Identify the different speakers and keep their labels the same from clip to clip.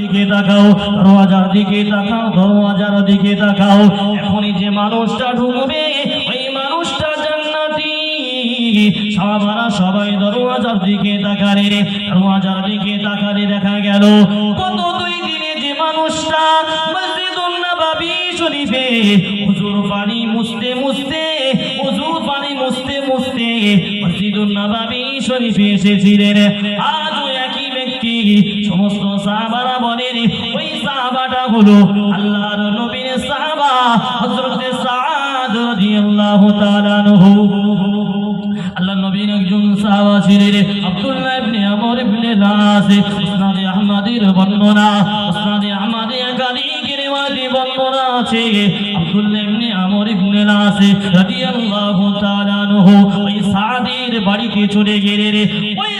Speaker 1: দিকে তাকাও দিকে তাকাও, দরওয়াজার দিকে তাকাও। এখনই যে মানুষটা ঢুকবে, ওই মানুষটা জান্নাতি। সাহাবারা সবাই দরওয়াজার দিকে তাকারে দরওয়াজার দিকে তাকারে দেখা গেল, কত দুই দিনে যে মানুষটা শরীফে হুজুর পানি মুছতে মুছতে, হুজুর পানি মুছতে মুছতে মসজিদুন নববী শরীফে এসেছিলেন। আজও একই ব্যক্তি, সমস্ত হলো আল্লাহর নবীর সাহাবা হযরত সাদ রাদিয়াল্লাহু তাআলা আনহু। আল্লাহ নবীর একজন সাহাবা ছিলেন আব্দুল্লাহ ইবনে আমর ইবনে লাস মুসনাদে আহমদের বর্ণনা মুসনাদে আহমদে একাধিক রিওয়ায়াতি বর্ণনা আছে। আব্দুল্লাহ ইবনে আমর ইবনে লাস রাদিয়াল্লাহু তাআলা আনহু ওই সাদের বাড়িতে চলে গেলেন। ওই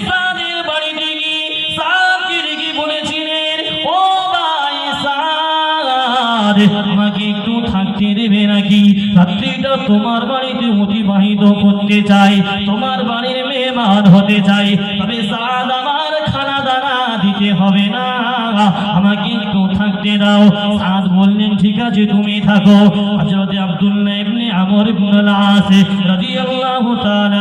Speaker 1: আমাকে একটু থাকতে দেবে নাকি? রাত্রিটা তোমার বাড়িতে অতিবাহিত করতে চাই, তোমার বাড়ির মেহমান হতে চাই। তবে সাদ আমার খানা দানা দিতে হবে না। আমাকে একটু থাকতে দাও। সাদ বললেন, ঠিক আছে, তুমি থাকো। হযরত আব্দুল্লাহ ইবনে আমর ইবনে আস রাদিয়াল্লাহু তাআলা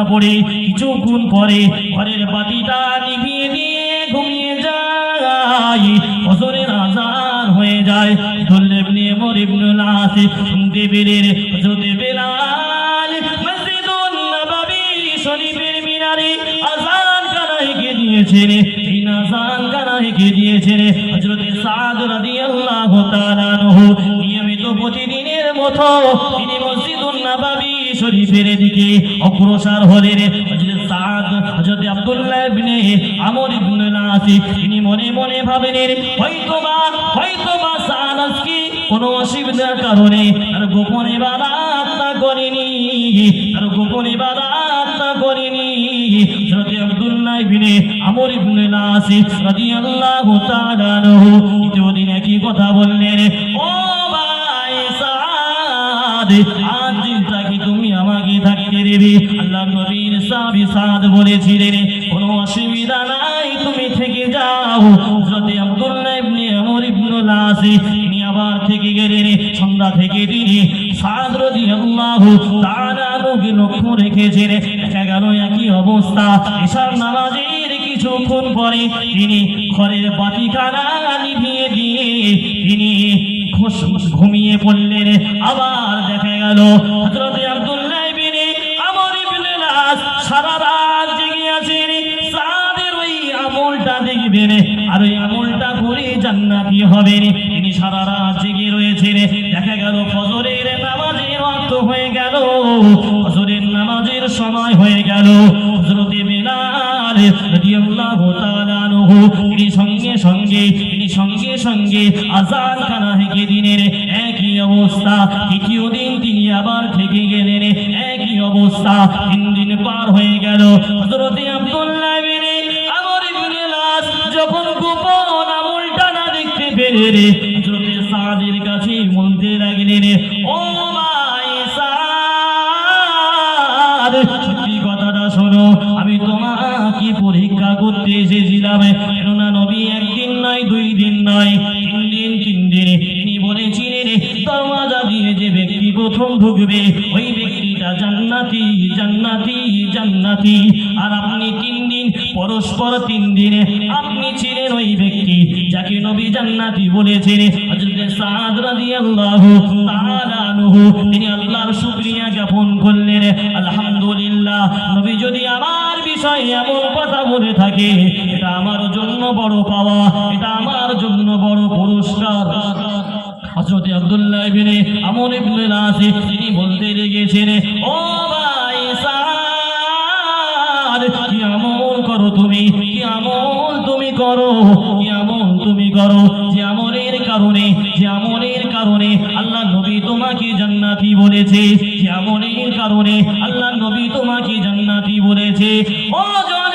Speaker 1: কানা পড়ে, কিছুক্ষণ পরে ঘরের বাতিটা নিভিয়ে দিয়ে ঘুমিয়ে যায়। ফজরের আজান হয়ে যায়। ধরলে আজান কানাইকে দিয়েছেন। হযরত সাদ নিয়মিত প্রতিদিনের মতো তিনি মসজিদুন নববী শরীফের দিকে অগ্রসর হলেন। হযরত সাদ, হযরত আব্দুল্লাহ ইবনে আমর ইবনে তিনি মনে মনে কোনো অসুবিধার কারণে গোপনে বারাত না করেনি, তার গোপনে বারাত করেনি। হযরত আব্দুল্লাহ ইবনে আমর ইবনে নাসি রাদিয়াল্লাহু তাআলা আনহু দিন একই কথা বললেন। সাদ আজ দিনটা তুমি আমাকে থাকতে দেবে, আল্লাহ নবীর সাহাবী সাদ বলেছিলেন, কোনো অসুবিধা নাই, তুমি থেকে যাও। হযরত আব্দুল্লাহ ইবনে আমর ইবনে নাসি তিনি আবার থেকে গেলেন, সন্ধ্যা থেকে তিনি সাদ রাদিয়াল্লাহু তাআলা আনহুকে লক্ষ্য রেখেছেন। দেখা গেল একই অবস্থা ঈশার নামাজের কিছুক্ষণ পরে তিনি ঘরের বাতিখানা নিভিয়ে দিয়ে তিনি ঘুমিয়ে পড়লেন। আবার গেল আর ওই আমলটা করে জান্নাতি হবেন। তিনি সারা রাত জেগে রয়েছেন, দেখা গেল ফজরের নামাজের ওয়াক্ত হয়ে গেল, ফজরের নামাজের সময় হয়ে গেল। হযরত বেলাল রাদিয়াল্লাহু তাআলা সঙ্গে সঙ্গে সঙ্গে সঙ্গে আজান খানা হেঁকে দিনের একই অবস্থা কথাটা শোনো, আমি তোমাকে পরীক্ষা করতে এসেছিলাম? কেননা নবী একদিন নয়, দুই দিন নয়, তিন দিন তিন দিন। তিনি বলেছিলেন, দরওয়াজা দিয়ে যে ব্যক্তি প্রথম ঢুকবে, ওই ব্যক্তিটা জান্নাতি জান্নাতি জান্নাতি। আর আপনি তিন দিন, পরস্পর তিন দিনে আপনি ছিলেন ওই ব্যক্তি যাকে নবী জান্নাতি বলেছেন। হযরত সাদ রাদিয়াল্লাহু তাআলা বলে থাকে। এটা আমার জন্য বড় পাওয়া, এটা আমার জন্য বড় পুরস্কার। হযরত আব্দুল্লাহ ইবনে আমর ইবনে নাসি তিনি বলতে লেগেছেন, ও ভাই সাদ, কি আমল করো তুমি? কি আমল তুমি করো? কি আমল তুমি করো? যে আমলের কারণে, যে আমলের কারণে আল্লাহ নবী তোমাকে জান্নাতি বলেছে। যে আমলের কারণে আল্লাহ নবী তোমাকে জান্নাতি বলেছে। ও জনেরা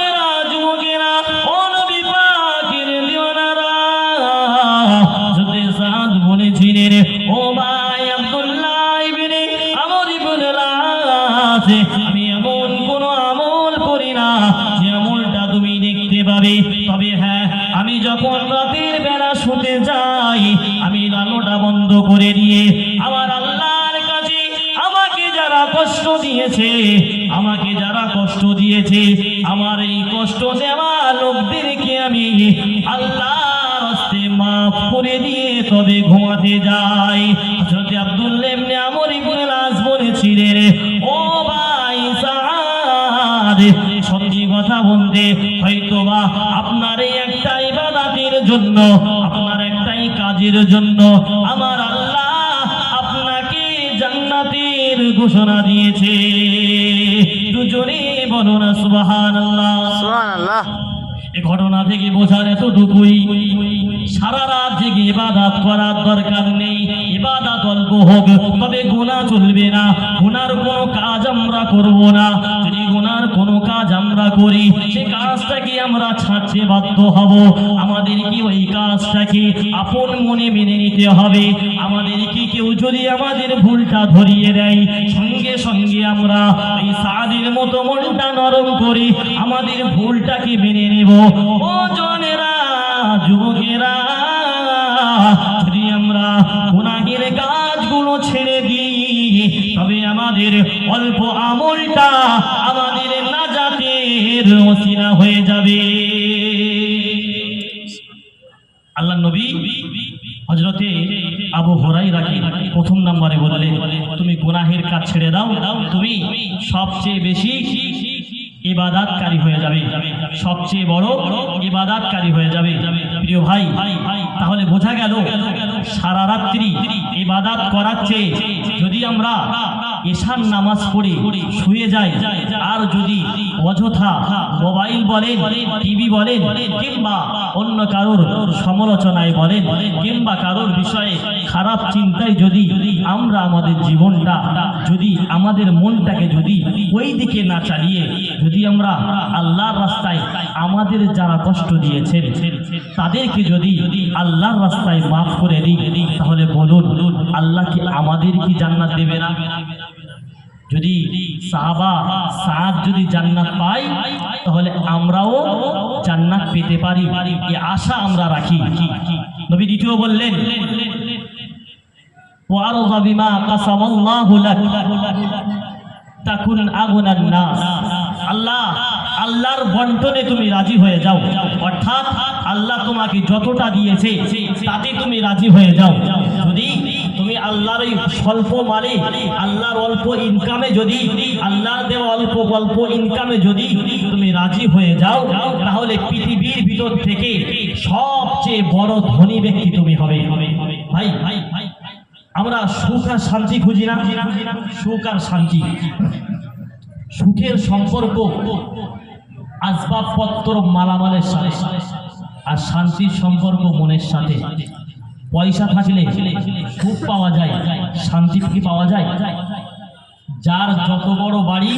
Speaker 1: সাদ সত্যি কথা বলতে হয়তো বা আপনার এই একটা ইবাদতের জন্য আপনার একটাই কাজের জন্য আমার আল্লাহ আপনাকে জান্নাতের ঘোষণা দিয়েছে। দুজনে বলো না সুবহানাল্লাহ।
Speaker 2: সুবহানাল্লাহ।
Speaker 1: এ ঘটনা থেকে বোঝার এতটুকুই সারা রাত জেগে ইবাদত করার দরকার নেই। ইবাদত অল্প হোক তবে গোনা চলবে না। গোনার কোনো কাজ আমরা করব না। কাজ আমরা করি সে কাজটাকে আমরা ছাড়তে বাধ্য হব? আমাদের কি ওই কাজটাকে আপন মনে মেনে নিতে হবে? আমাদের কি কেউ যদি আমাদের ভুলটা ধরিয়ে দেয়? সঙ্গে সঙ্গে আমরা এই সাদের মতো মনটা নরম করি, আমাদের ভুলটাকে মেনে নেব? ও জনেরা, যুবকেরা, যদি আমরা গুনাহের কাজগুলো ছেড়ে দিই, তবে আমাদের অল্প আমলটা আমাদের নাজাতের ওসিলা হয়ে যাবে। আল্লাহ নবী হজরতে আবু হরাই রাখি প্রথম নাম্বারে বললে তুমি গুনাহের কাজ ছেড়ে দাও, তুমি সবচেয়ে বেশি ইবাদাতকারী হয়ে যাবে, সবচেয়ে বড় ইবাদাতকারী হয়ে যাবে। প্রিয় ভাই, তাহলে বোঝা গেল, সারা রাত্রি ইবাদাত করাচ্ছে যদি আমরা এশার নামাজ পড়ে শুয়ে যাই, আর যদি অযথা মোবাইল বলেন, টিভি বলেন, কিংবা অন্য কারোর সমালোচনায় বলেন, কিংবা কারোর বিষয়ে খারাপ চিন্তায় যদি আমরা আমাদের জীবনটা, যদি আমাদের মনটাকে যদি ওই দিকে না চালিয়ে, যদি আমরা আল্লাহর রাস্তায় আমাদের যারা কষ্ট দিয়েছেন, তাদেরকে যদি আল্লাহর রাস্তায় মাফ করে দিই, তাহলে বলুন, আল্লাহ কি আমাদের কি জান্নাত দেবে না? যদি সাহাবা সাদ যদি জান্নাত পাই তাহলে আমরাও জান্নাত পেতে পারি। এই আশা আমরা রাখি। নবী দ্বিতীয় বললেন আল্লাহ, আল্লাহর বন্টনে তুমি রাজি হয়ে যাও। অর্থাৎ আল্লাহ তোমাকে যতটা দিয়েছে, তাতে তুমি রাজি হয়ে যাও। যদি আল্লাহর স্বল্প মানে আল্লাহর অল্প ইনকামে যদি, আল্লাহর দেওয়া অল্প অল্প ইনকামে যদি তুমি রাজি হয়ে যাও, তাহলে পৃথিবীর ভিতর থেকে সবচেয়ে বড় ধনী ব্যক্তি তুমি হবে। ভাই ভাই ভাই, আমরা সুখ আর শান্তি খুঁজি না। সুখ আর শান্তি। সুখের সম্পর্ক আসবাবপত্র মালামালের সাথে, আর শান্তির সম্পর্ক মনের সাথে। পয়সা থাকলে সুখ পাওয়া যায়, শান্তি পাওয়া যায়। যার যত বড় বাড়ি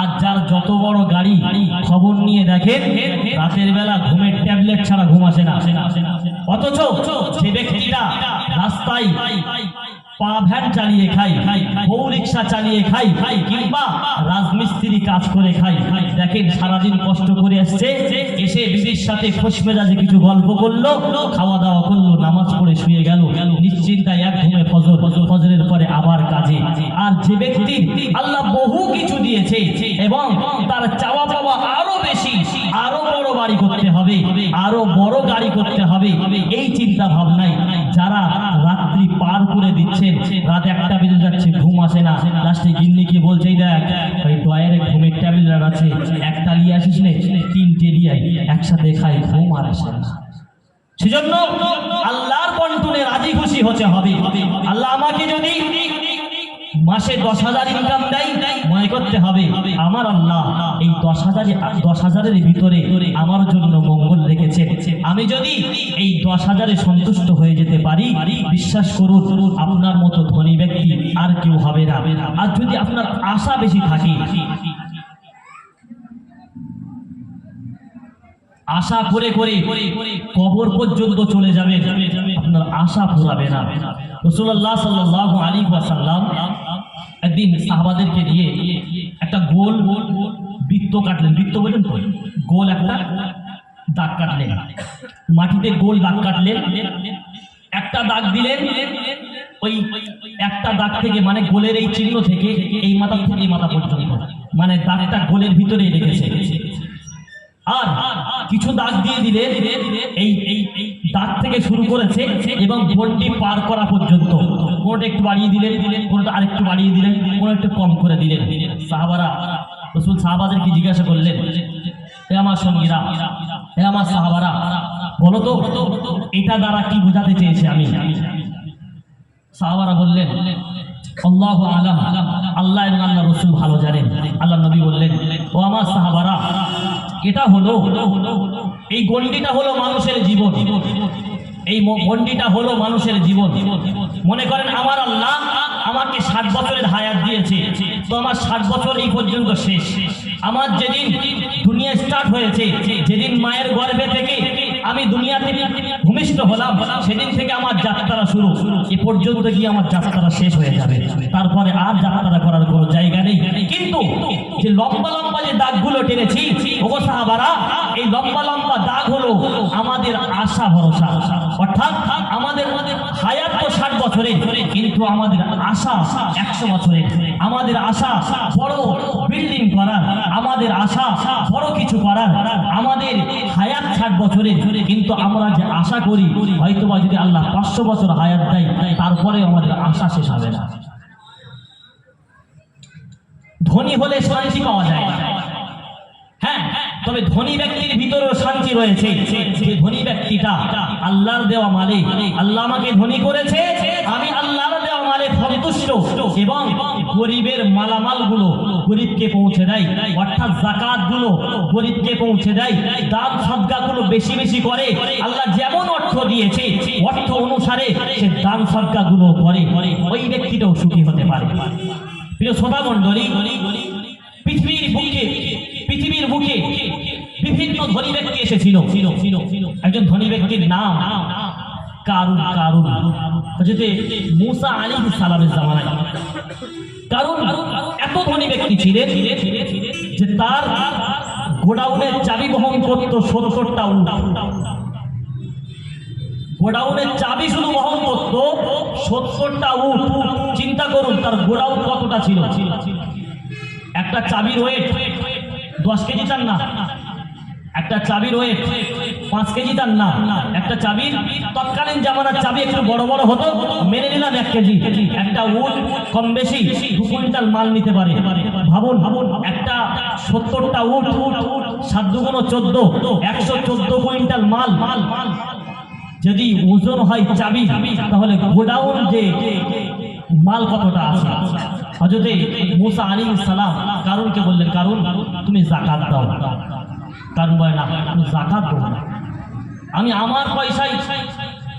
Speaker 1: আর যার যত বড় গাড়ি খবর নিয়ে দেখে রাতের বেলা ঘুমের ট্যাবলেট ছাড়া ঘুম আসে না। অথচ ব্যক্তিটা রাস্তায় পা ভ্যান চালিয়ে খাই বউ রিক্সা চালিয়ে খাই কিংবা রাজমিস্ত্রি কাজ করে খাই। দেখেন সারাদিন কষ্ট করে আসছে এসে বিবির সাথে খোশ মেজাজে কিছু গল্প করল খাওয়া দাওয়া করল নামাজ পড়ে শুয়ে গেল নিশ্চিন্তায় এক ঘুমে ফজর ফজরের পরে আবার কাজে। আর যে ব্যক্তি আল্লাহ বহু কিছু দিয়েছে এবং তার চাওয়া পাওয়া আরও বেশি আরও বড় বাড়ি করতে হবে আরও বড় গাড়ি করতে হবে এই চিন্তা ভাবনায় যারা রাত্রি পার করে দিচ্ছে, রাত একটা বেজে যাচ্ছে, ঘুম আসে না। লাস্টে গিন্নিকে বলছেই দেখ, ওই ডয়ারে ঘুমের ট্যাবলেট আছে, একটা নিয়ে আসিস নে, তিনটে দিয়ে একসাথে খাই, ঘুম আর আসে না। সেজন্য আল্লাহর বন্টনে রাজি খুশি হতে হবে। আল্লাহ আমাকে যদি মাসে দশ হাজার ইনকাম দেয়, মনে করতে হবে, আমার আল্লাহ এই দশ হাজারে দশ হাজারের ভিতরে আমার জন্য মঙ্গল রেখেছে। আমি যদি এই দশ হাজারে সন্তুষ্ট হয়ে যেতে পারি, বিশ্বাস করুন, আপনার মতো ধনী ব্যক্তি আর কেউ হবে না। আর যদি আপনার আশা বেশি থাকে, আশা করে করে কবর পর্যন্ত চলে যাবে, আপনার আশা ফুরাবে না। রসুল্লাহ সাল্লাহ আলী ওয়াসাল্লাম একদিন সাহাবাদেরকে দিয়ে একটা গোল বৃত্ত কাটলেন। বৃত্ত বলেন তো গোল একটা দাগ কাটলেন। মাটিতে গোল দাগ কাটলেন। একটা দাগ দিলেন। ওই একটা দাগ থেকে মানে গোলের এই চিহ্ন থেকে এই মাথা থেকে এই মাথা পর্যন্ত। মানে দাগটা গোলের ভিতরেই রেখেছে আর কিছু দাগ দিয়ে দিলে এই এই দাগ থেকে শুরু করেছে এবং বোনটি পার করা পর্যন্ত। কোনটা একটু বাড়িয়ে দিলেন, কোনটা আরেকটু বাড়িয়ে দিলেন কোন একটু কম করে দিলেন। সাহাবারা, রসুল সাহাবাদেরকে জিজ্ঞাসা করলেন হে আমার সঙ্গীরা হে আমার সাহাবারা, বলো তো, এটা দ্বারা কি বোঝাতে চেয়েছে আমি? সাহাবারা বললেন, আল্লাহ আলাম, আল্লাহ এবং আল্লাহ রসুল ভালো জানেন। আল্লাহ নবী বললেন, ও আমার সাহাবারা, এটা হলো, এই গন্ডিটা হলো মানুষের জীবন। এই গন্ডিটা হলো মানুষের জীবন। মনে করেন, আমার আল্লাহ আমাকে ষাট বছরের হায়াত দিয়েছে, তো আমার ষাট বছর এই পর্যন্ত শেষ। আমার যেদিন দুনিয়া স্টার্ট হয়েছে, যেদিন মায়ের গর্ভে থেকে আমি দুনিয়াতে ভূমিষ্ঠ হলাম, সেদিন থেকে আমার যাত্রা শুরু। এ পর্যন্ত গিয়ে আমার যাত্রা শেষ হয়ে যাবে। তারপরে আর যাত্রা করার কোনো জায়গা নেই। কিন্তু যে লম্বা লম্বা যে দাগগুলো টেনেছি, ওগো সাহাবারা এই লম্বা লম্বা দাগ হলো আমাদের আশা ভরসা। অর্থাৎ আমাদের হায়াত তো ষাট বছরের, কিন্তু আমাদের আশা একশো বছরের। আমাদের আশা বড় বিল্ডিং করার, আমাদের আশা বড় কিছু করার। আমাদের হায়াত ষাট বছরের, কিন্তু আমরা যে আশা করি, হয়তোবা যদি আল্লাহ পাঁচশো বছর হায়াত দেয় তারপরে আমাদের আশা শেষ হবে না। ধনী হলে শান্তি পাওয়া যায়। তবে ধনী ব্যক্তির ভিতরেও শান্তি রয়েছে। যে ধনী ব্যক্তিটা আল্লাহর দেওয়া মালে আল্লাহ আমাকে ধনী করেছে, আমি আল্লাহর দেওয়া মালে সন্তুষ্ট এবং গরিবের মালামালগুলো গরিবকে পৌঁছে দেয়, অর্থাৎ জাকাতগুলো গরিবকে পৌঁছে দেয়, দান সদ্গা গুলো বেশি বেশি করে, আল্লাহ যেমন অর্থ দিয়েছে, অর্থ অনুসারে সে দান সদ্গা গুলো করে, ওই ব্যক্তিটাও সুখী হতে পারে। প্রিয় শ্রোতা মণ্ডলী পৃথিবীর বুকে পৃথিবীর বুকে বিভিন্ন ধনী ব্যক্তি এসেছিল। একজন ধনী ব্যক্তির নাম কারুন কারুন। হজরতে মুসা আলী সালামের জামানায়। কারণ এত ধনী ব্যক্তি ছিলেন যে তার গোডাউনের চাবি বহন করতো সত্তরটা উট গোডাউনের চাবি শুধু বহন করতো সত্তরটা উট। চিন্তা করুন, তার গোডাউন কতটা ছিল? একটা চাবির ওয়েট দশ কেজি তার না। একটা চাবির ওয়েট পাঁচ কেজি তার না। একটা চাবির তৎকালীন জামানার চাবি একটু বড় বড় হতো, মেনে নিলাম এক কেজি। একটা উট কম বেশি, দু কুইন্টাল মাল নিতে পারে। ভাবুন ভাবুন একটা সত্তরটা উট সাত দুগুণ চোদ্দ, একশো চোদ্দ কুইন্টাল মাল মাল মাল। যদি ওজন হয় চাবি, তাহলে গোডাউন যে মাল কতটা আছে? হজরতে মুসা আলী সালাম কারুনকে বললেন কারুন তুমি জাকাত দাও। কারণ বলে, না, আমি জাকাত দেবো না। আমি আমার পয়সায়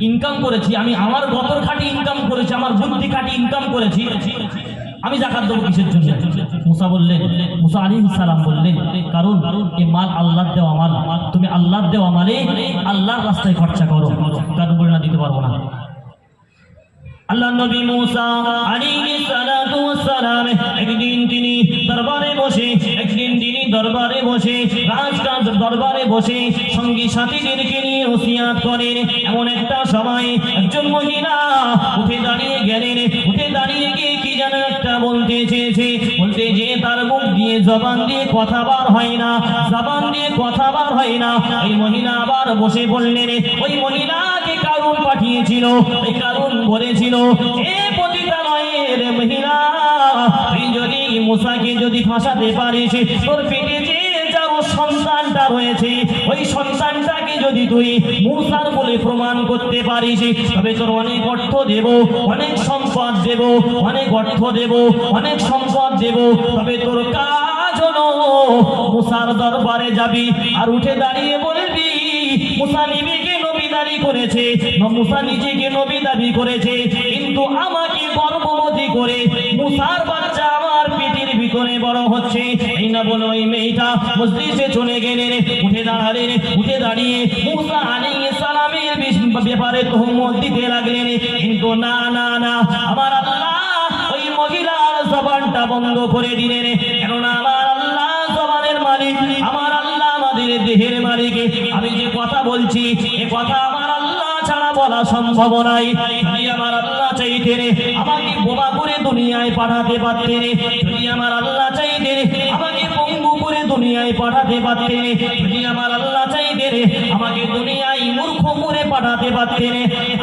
Speaker 1: ইনকাম করেছি, আমি আমার গতর খাটি ইনকাম করেছি, আমার বুদ্ধি খাটি ইনকাম করেছি, আমি জাকাত দেবো কিসের জন্য? মুসা বললেন, মুসা আলী সালাম বললেন, কারণ এই মাল আল্লাহর দেওয়া মাল, তুমি আল্লাহর দেওয়া মালে আল্লাহর রাস্তায় খরচা করো। কারণ বলে, না, দিতে পারব না। আল্লাহ নবী মুসা আলাইহিস সালাতু ওয়াস সালাম একদিন তিনি দরবারে বসে, একদিন তিনি দরবারে বসে, রাজকাজ দরবারে বসে সঙ্গী সাথীদেরকে নিয়ে ওসিয়াত করেন। এমন একটা সময় একজন মহিলা উঠে দাঁড়িয়ে গেলেন। উঠে দাঁড়িয়ে গিয়ে কি যেন একটা বলতে চেয়েছে। বলতে যে তার মুখ দিয়ে জবান দিয়ে কথা বার হয় না, জবান দিয়ে কথা বার হয় না। ওই মহিলা আবার বসে বললেন, ওই মহিলাকে পাঠিয়েছিল কারণ বলেছিল যদি ফাঁসাতে পারিস, তোর পেটে যে যার সন্তানটা রয়েছে, ওই সন্তানটাকে যদি তুই মুসার বলে প্রমাণ করতে পারিস, তবে তোর অনেক অর্থ দেব, অনেক সম্পদ দেব, অনেক অর্থ দেব, অনেক সম্পদ দেব, তবে তোর কাজ মুসার দরবারে যাবি আর উঠে দাঁড়িয়ে বলবি, মুসা নিবিকে নবী দাবি করেছে, মুসা নিজেকে নবী দাবি করেছে, কিন্তু আমাকে গর্ভবতী করে মুসার বাচ্চা আমার পেটের ভিতরে বড় হচ্ছে। এই না বলো, এই মেয়েটা মসজিদে চলে গেলেন, উঠে দাঁড়ালেন, উঠে দাঁড়িয়ে মুসা আলাইহিস সালামের ব্যাপারে তহমত দিতে লাগলেন। কিন্তু না না না, আমার আল্লাহ ওই মহিলার জবানটা বন্ধ করে দিলেন। কেননা আমার আল্লাহ জবানের মালিক, আমার আল্লাহ আমাদের দেহের মালিক। আমি যে কথা বলছি, এ কথা ছাড়া বলা সম্ভব নাই। আমার আল্লাহ চাইতেন, আমাকে বোমা করে দুনিয়ায় পাঠাতে পারতেন। যদি আমার আল্লাহ চাইতেন, আমাকে পঙ্গু করে দুনিয়ায় পাঠাতে পারতেন। যদি আমার আল্লাহ চাইতেন, আমাকে দুনিয়ায় মূর্খ করে পাঠাতে পারতেন।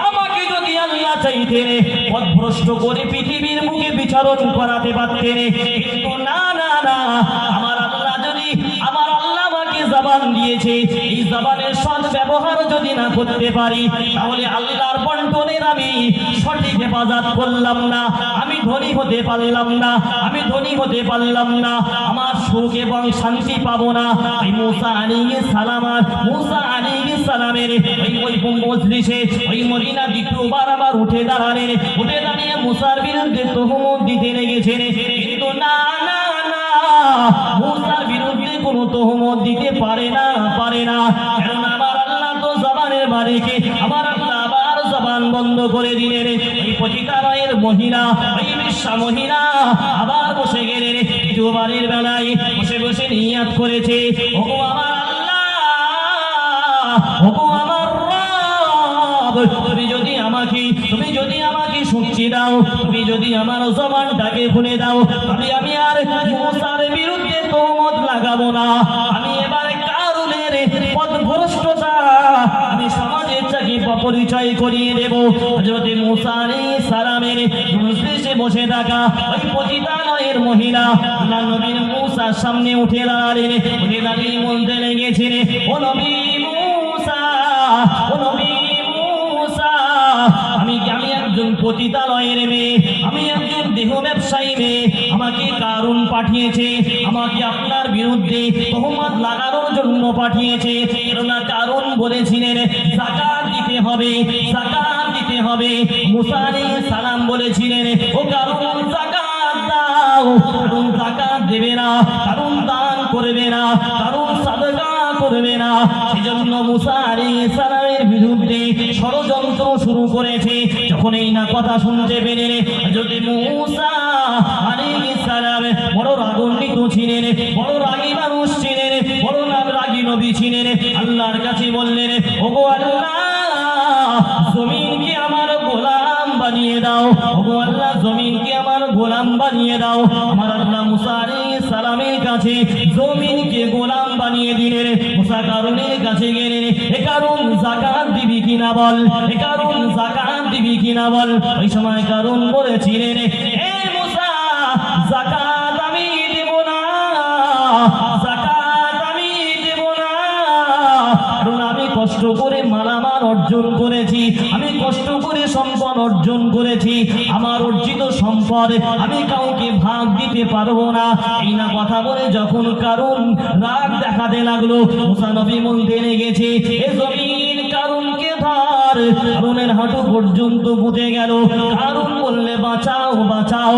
Speaker 1: আমাকে যদি আল্লাহ চাইতেন, পথভ্রষ্ট করে পৃথিবীর মুখে বিচারণ করাতে পারতেন। কিন্তু না না না জবান দিয়েছে, এই জবানের সৎ ব্যবহার যদি না করতে পারি, তাহলে আল্লাহর বন্টনের আমি সঠিক হেফাজত করলাম না, আমি ধনী হতে পারলাম না, আমি ধনী হতে পারলাম না, আমার সুখ এবং শান্তি পাবো না। এই মুসা আলাইহিস সালাম আর মুসা আলাইহিস সালামের ওই ওই মজলিসে ওই মদিনা দ্বিতীয়বার আবার উঠে দাঁড়ালেন, উঠে দাঁড়িয়ে মুসার বিরুদ্ধে তহমত দিতে লেগেছেন। কিন্তু না না না তহমত দিতে পারে না পারে না। আমার আমার আবার বন্ধ করে দিলেন। পতিতালয়ের মহিলা, ওই বিশ্বা মহিলা আবার বসে গেলেন। দ্বিতীয়বারের বেলায় বসে বসে নিয়াত করেছে। আমার আল্লাহ আমার তুমি যদি আমাকে, তুমি যদি আমাকে শুনছি দাও। তুমি যদি আমার জবানটাকে খুলে দাও তবে আমি আর মুসার বিরুদ্ধে তোমত লাগাবো না। আমি এবারে কারণের পথভ্রষ্টতা আমি সমাজের চাকি পরিচয় করিয়ে দেব। হযরতে মুসা আলাইহিস সালামের মজলিসে বসে থাকা ওই পতিতালয়ের মহিলা নবীর মুসার সামনে উঠে দাঁড়ালেন। উঠে দাঁড়িয়ে বলতে লেগেছেন, ও নবী একজন পতিতালয়ের মেয়ে, আমি একজন দেহ ব্যবসায়ী মেয়ে, আমাকে কারুন পাঠিয়েছে, আমাকে আপনার বিরুদ্ধে তহমত লাগানোর জন্য পাঠিয়েছে, কেননা কারণ বলেছিলেন, জাকাত দিতে হবে, জাকাত দিতে হবে। মুসা আলাইহিস সালাম বলেছিলেন, ও কারণ জাকাত দাও কারণ জাকাত দেবে না কারণ দান করবে না কারণ সাদকা করবে না। সেজন্য মুসা সালামের বিরুদ্ধে ষড়যন্ত্র শুরু করেছে। যখন এই না কথা শুনতে পেলেন যদি মুসা সালাম বড় রাগান্বিত ছিলেন, বড় রাগী মানুষ ছিলেন, বড় রাগী নবী ছিলেন। আল্লাহর কাছে বললেন, ওগো আল্লাহ, জমিনকে আমার গোলাম বানিয়ে দাও। ওগো আল্লাহ, জমিনকে আমার গোলাম বানিয়ে দাও। আমার আল্লাহ মুসা আলাইহিস সালামের কাছে জমিনকে গোলাম বানিয়ে দিলেন। মুসা কারণের কাছে গেলেন। এ কারণ জাকাত দিবি কিনা বল? এ কারণ জাকাত দিবি কিনা বল? ওই সময় কারণ বলেছিলেন কষ্ট করে মালামাল অর্জন করেছি। আমি অর্জন করেছি, আমার অর্জিত সম্পদ আমি কাউকে ভাগ দিতে পারব না। এই না কথা বলে যখন কারণ রাগ দেখাতে লাগল, মুসা নবী বলতে লেগেছে, এ জমিন কারণকে ধর। কারণের হাঁটু পর্যন্ত গেল। কারণ বললে, বাঁচাও বাঁচাও।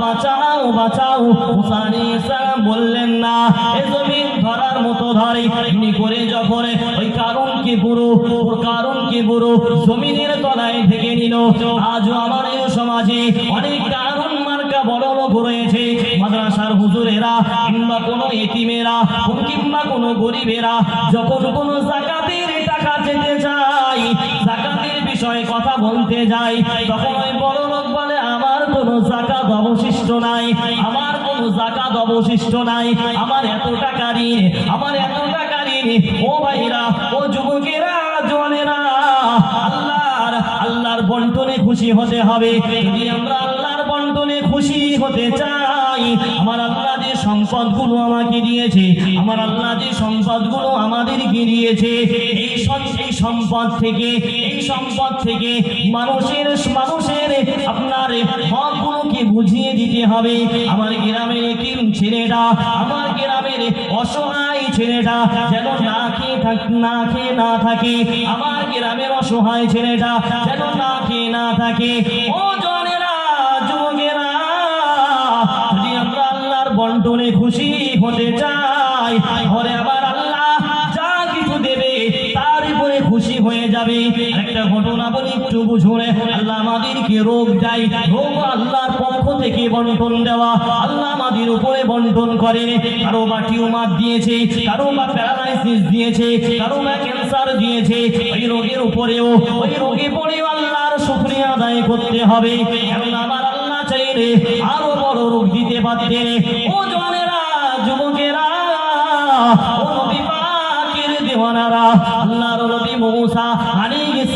Speaker 1: বাঁচাও বাঁচাও। বললেন, না ধরার মতো ধরে। করে যখন ওই কারণকে কারণকে পুরো জমিনের তলায় থেকে নিল। আজও এই সমাজে অনেক কারণ মার্কা বড় লোক রয়েছে। মাদ্রাসার হুজুরেরা কিংবা কোনো এতিমেরা, কিংবা কোনো গরিবেরা, যখন কোনো জাকাতের টাকা যেতে চায়, জাকাতের বিষয়ে কথা বলতে যায়, তখন ওই বড় লোক বলে, আমার কোনো জাকাত অবশিষ্ট নাই, আমার কোনো জাকাত অবশিষ্ট নাই, আমার এত টাকা ঋণ, আমার এত টাকা ঋণ, ও ভাইরা, ও যুবকেরা খুশি হতে হবে। যদি আমরা আল্লাহর খুশি হতে চাই, আমার আল্লাহ যে সম্পদগুলো আমাকে দিয়েছে, আমার আল্লাহ যে সম্পদগুলো আমাদেরকে দিয়েছে, এই এই সম্পদ থেকে, এই সম্পদ থেকে মানুষের মানুষের আপনার হকগুলোকে বুঝিয়ে দিতে হবে। আমার গ্রামের এতিম ছেলেটা আমার গ্রামের অসহায় ছেলেটা যেন না খেয়ে থাক না খেয়ে না থাকে। আমার গ্রামের অসহায় ছেলেটা যেন না খেয়ে না থাকে। বন্টনে খুশি হতে চাই ঘরে আবার আল্লাহ যা কিছু দেবে তার উপরে খুশি হয়ে যাবে। একটা ঘটনা বলি, একটু বুঝুন। আল্লাহ আমাদেরকে রোগ দেয়, রোগ আল্লাহর পক্ষ থেকে বন্টন দেওয়া। আল্লাহ আমাদের উপরে বন্টন করে। কারও বা টিউমার দিয়েছে, কারও বা প্যারালাইসিস দিয়েছে, কারও বা ক্যান্সার দিয়েছে। ওই রোগের উপরেও, ওই রোগে পড়েও আল্লাহর শুকরিয়া আদায় করতে হবে। আমার আল্লাহ চাইলে আরও বড় রোগ দিতে পারতেন। ও জনেরা, যুবকেরা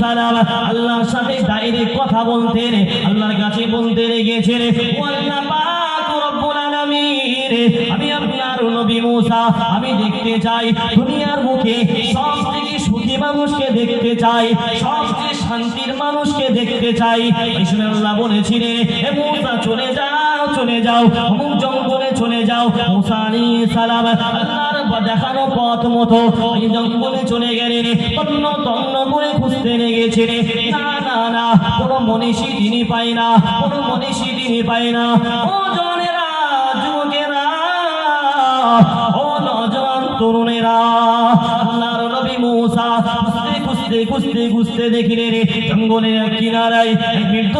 Speaker 1: সালাম, আল্লাহর সাথে ডাইরেক্ট কথা বলতেন, আল্লাহর কাছে বলতে লেগেছেন ও আল্লাহ আমি আপনার নবী মুসা, আমি দেখতে চাই, দুনিয়ার মুখে সব থেকে সুখী মানুষকে দেখতে চাই, সবচেয়ে শান্তির মানুষকে দেখতে চাই। আল্লাহ বলেছিলেন, হে মুসা, চলে যাও চলে যাও, অমুক জঙ্গলে চলে যাও। মুসা আলাইহিস সালাম আল্লাহর দেখানো পথ মতো। এই জঙ্গলে চলে গেলেন তন্ন তন্ন করে খুঁজতে লেগেছেন না না কোনো মনীষী তিনি পায় না, কোনো মনীষী তিনি পায় না। ও জনেরা, যুবকেরা, ও নজওয়ান তরুণেরা, আল্লাহর নবী মুসা খুঁজতে খুঁজতে খুঁজতে খুঁজতে দেখলেন জঙ্গলের কিনারায় বৃদ্ধ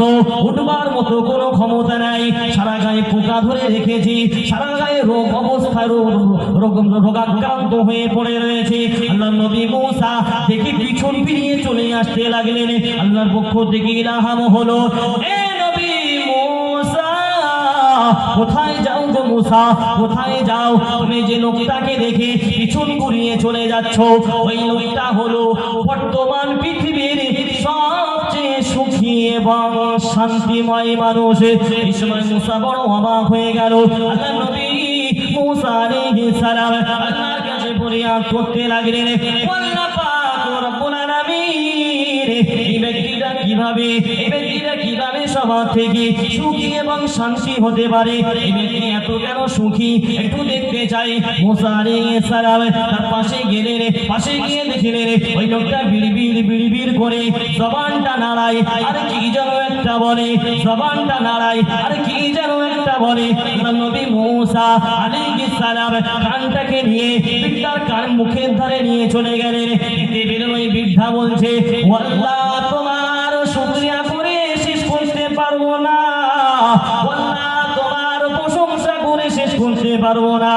Speaker 1: দুই উঠবার মতো কোনো ক্ষমতা নাই। সারা গায়ে পোকা ধরে রেখেছি। সারা গায়ে রোগ অবস্থায় রোগ রোগ, রোগাক্রান্ত হয়ে পড়ে রয়েছে। আল্লাহ নবী মুসা দেখি পিছন ফিরিয়ে চলে আসতে লাগলেন। আল্লাহর পক্ষ থেকে ইলাহাম হলো, এ নবী কোথায় যাও গো মুসা? কোথায় যাও? তুমি যে লোকটাকে দেখে পিছন ঘুরিয়ে চলে যাচ্ছ, ওই লোকটা হলো বর্তমান পৃথিবীর শান্তিময় মানুষ। সময় মুসা বড় অবাক হয়ে গেল। আল্লাহ নবী মুসা আলাইহিস সালাম আল্লাহর কাছে ফরিয়াদ করতে লাগলেন। কীভাবে সবার থেকে সুখী এবং শান্তি হতে পারে। এই ব্যক্তি এত কেন সুখী? একটু দেখতে চাই। মুসা আলাইহিস সালাম তার পাশে গেলেন, পাশে গিয়ে দেখলেন ওই লোকটা বিড়বিড় বিড়বিড় করে জবানটা নাড়ায়। আর কি যেন একটা বলে, জবানটা নাড়ায়। আর কি যেন একটা বলে নবী মুসা আলাইহিস সালাম কানটাকে নিয়ে বৃদ্ধার কান মুখের ধারে নিয়ে চলে গেলেন। এতে ওই বৃদ্ধা বলছে "ও আল্লাহ পারব না।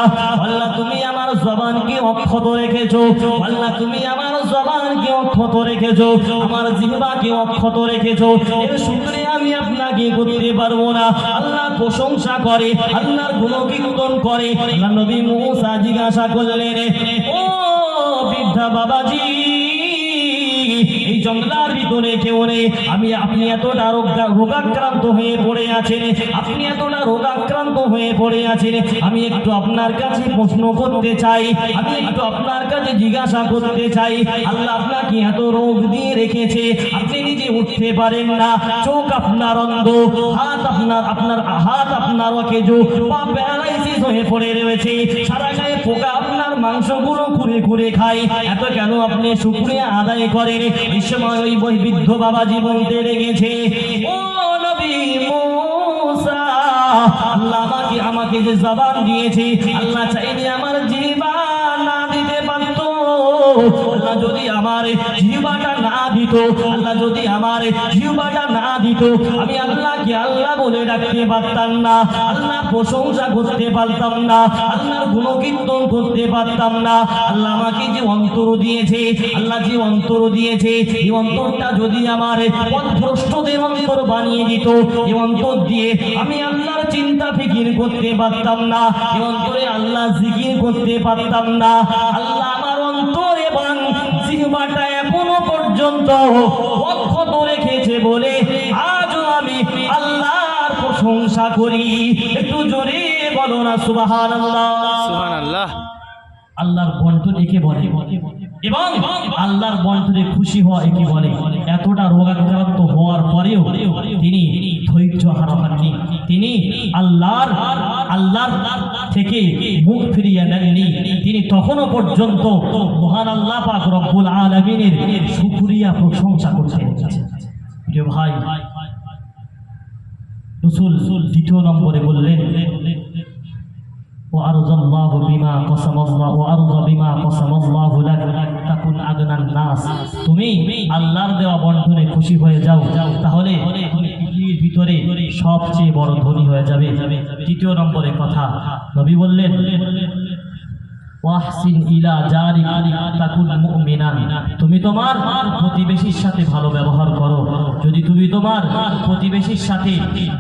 Speaker 1: আল্লাহ, তুমি আমার জবানকে অক্ষত রেখেছো। আল্লাহ, তুমি আমার জবানকে অক্ষত রেখেছো। আমার জিহ্বাকে অক্ষত রেখেছো। এর শুকরিয়া আমি আপনাকে করতে পারব না। আল্লাহ প্রশংসা করে, আল্লাহর গুণকীর্তন করে। আল্লাহ নবী মুসা জিজ্ঞাসা করলেন, ও বৃদ্ধা বাবাজি জঙ্গলার ভিতরে কেউ নেই আমি, আপনি এতটা রোগাক্রান্ত হয়ে পড়ে আছেন, আপনি এতটা রোগাক্রান্ত হয়ে পড়ে আছেন, আমি একটু আপনার কাছে প্রশ্ন করতে চাই, আমি একটু আপনার কাছে জিজ্ঞাসা করতে চাই, আল্লাহ আপনাকে এত রোগ দিয়ে রেখেছে, আপনি নিজে উঠতে পারেন না, চোখ আপনার অন্ধ, হাত আপনার আপনার, হাত আপনার অকেজো, পা প্যারালাইসিস হয়ে পড়ে রয়েছে, সারা গায়ে পোকা আপনার মাংসগুলো ঘুরে ঘুরে খাই। এত কেন আপনি শুক্রিয়া আদায় করেন? সময় ওই বই বৃদ্ধ বাবাজি বলতে লেগেছে, ও নবী মুসা, আল্লাহ আমাকে আমাকে যে জবান দিয়েছে, আল্লাহ চাইলে আমার জীবা না দিতে পারতো। আল্লাহ যদি আমার জিহ্বাটা না দিত, আল্লাহ যদি আমার জিহ্বাটা না দিত, আমি আল্লাহকে আল্লাহ বলে ডাকতে পারতাম না, আল্লাহ প্রশংসা করতে পারতাম না, আল্লাহর গুণকীর্তন করতে পারতাম না। আল্লাহ আমাকে যে অন্তর দিয়েছে, আল্লাহ যে অন্তর দিয়েছে, এই অন্তরটা যদি আমার পথভ্রষ্টদের অন্তর বানিয়ে দিত, এই অন্তর দিয়ে আমি আল্লাহর চিন্তা ফিকির করতে পারতাম না, এই অন্তরে আল্লাহ জিকির করতে পারতাম না। আল্লাহ পর্যন্ত অক্ষত রেখেছে বলে আজও আমি আল্লাহর প্রশংসা করি। একটু জোরে বলো না সুবহানাল্লাহ।
Speaker 2: সুবহানাল্লাহ।
Speaker 1: আল্লাহর বন্টন একে বলে। এবং আল্লাহর বন্টনে খুশি হওয়া একে বলে। এতটা রোগাক্রান্ত হওয়ার পরেও তিনি ধৈর্য হারাননি তিনি আল্লাহর আল্লাহর থেকে মুখ ফিরিয়ে নেননি তিনি তখনও পর্যন্ত মহান আল্লাহ পাক রব্বুল আলামিনের শুকরিয়া প্রশংসা করছেন প্রিয় ভাই রসুল দ্বিতীয় নম্বরে বললেন وأرضى الله بما قسم الله وأرضى بما قسم الله لك تكن أغنى الناس তুমি আল্লাহর দেওয়া বন্ধনে খুশি হয়ে যাও তাহলে তুমি পৃথিবীর ভিতরে সবচেয়ে বড় ধনী হয়ে যাবে। তৃতীয় নম্বরে কথা, নবী বললেন তুমি তোমার প্রতিবেশীর সাথে ভালো ব্যবহার করো। যদি তুমি তোমার প্রতিবেশীর সাথে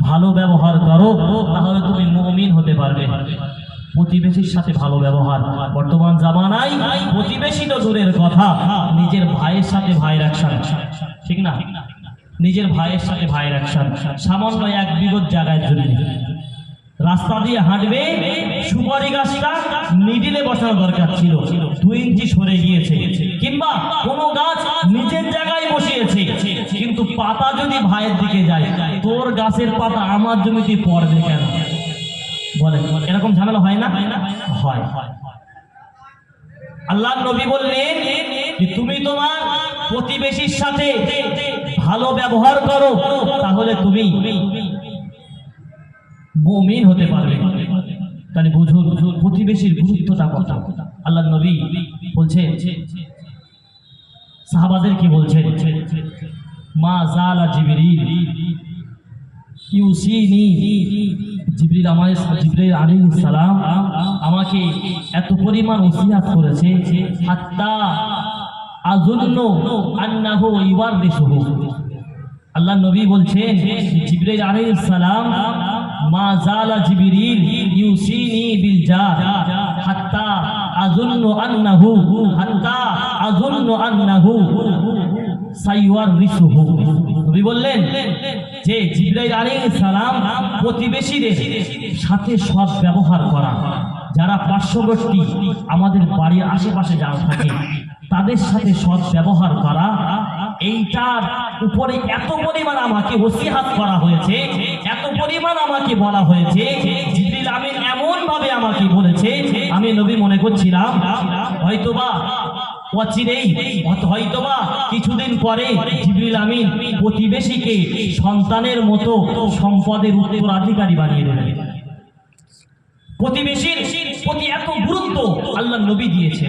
Speaker 1: ভালো ব্যবহার করো, তাহলে তুমি হতে পারবে। প্রতিবেশীর সাথে ভালো ব্যবহার, বর্তমান জামানায় প্রতিবেশী তো দূরের কথা, নিজের ভাইয়ের সাথে ভাইয়ের অ্যাকশন ঠিক না? নিজের ভাইয়ের সাথে ভাইয়ের অ্যাকশন সামান্য এক বিগত জায়গায় জন্য রাস্তা দিয়ে হাঁটবে সুপারি গাছটা মিডিলে বসানো দরকার ছিল। দুই ইঞ্চি সরে গিয়েছে। কিংবা কোনো গাছ নিজের জায়গায় বসিয়েছে। কিন্তু পাতা যদি ভাইয়ের দিকে যায়, তোর গাছের পাতা আমার জমিতে পড়বে কেন? বলে, এরকম ঝামেলা হয় না? হয়। আল্লাহ নবী বললেন তুমি তোমার প্রতিবেশীর সাথে ভালো ব্যবহার করো, তাহলে তুমি মুমিন হতে পারবে। তাহলে বুঝুন, প্রতিবেশীর গুরুত্বটা কথা আল্লাহ নবী বলছে সাহাবাদের কি বলছেন? মা জালা জিবরিল, ইউসিনি, জিবরিল আমায় আলাইহিস সালাম আমাকে এত পরিমাণ ওসিয়াত করেছে, হাত্তা আযুন্ন আন্নাহু ইওয়ারিসুহু আল্লাহ নবী বলছেন জিবরিল আলাইহিস সালাম, মা জালা জিবরিল ইউসিনি বিল জার হাত্তা আযুন্ন আন্নাহু, হাত্তা আযুন্ন আন্নাহু সাইওয়ারিসুহু। নবী বললেন, যে জিবরাইল আলাইহিস সালাম প্রতিবেশীদের সাথে সৎ ব্যবহার করা, যারা পার্শ্ববর্তী আমাদের বাড়ির আশেপাশে যারা থাকে, তাদের সাথে সৎ ব্যবহার করা এইটার উপরে এত পরিমাণ আমাকে ওসিহাত করা হয়েছে, এত পরিমাণ আমাকে বলা হয়েছে, জিবরিল আমিন এমন ভাবে আমাকে বলেছে, আমি নবী মনে করছিলাম, হয়তোবা অচিরেই হয়তোবা কিছুদিন পরে জিবরিল আমিন প্রতিবেশীকে সন্তানের মতো সম্পদের উত্তরাধিকারী বানিয়ে দেবেন প্রতিবেশীর প্রতি এত গুরুত্ব আল্লাহ নবী দিয়েছে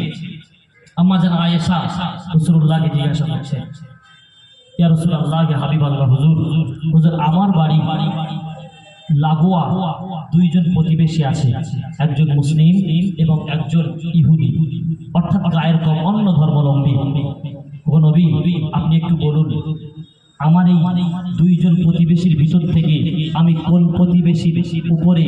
Speaker 1: আম্মা জান আয়েশা জিজ্ঞাসা করছে ইয়া রসুল্লাহকে হাবিব আল্লাহ, হুজুর হুজুর, আমার বাড়ি লাগোয়া দুইজন প্রতিবেশী আছে, একজন মুসলিম এবং একজন ইহুদি। অর্থাৎ গায়ের কম অন্য ধর্মাবলম্বী ও নবী, আপনি একটু বলুন, আমার এই দুইজন প্রতিবেশীর ভিতর থেকে আমি কোন প্রতিবেশী উপরে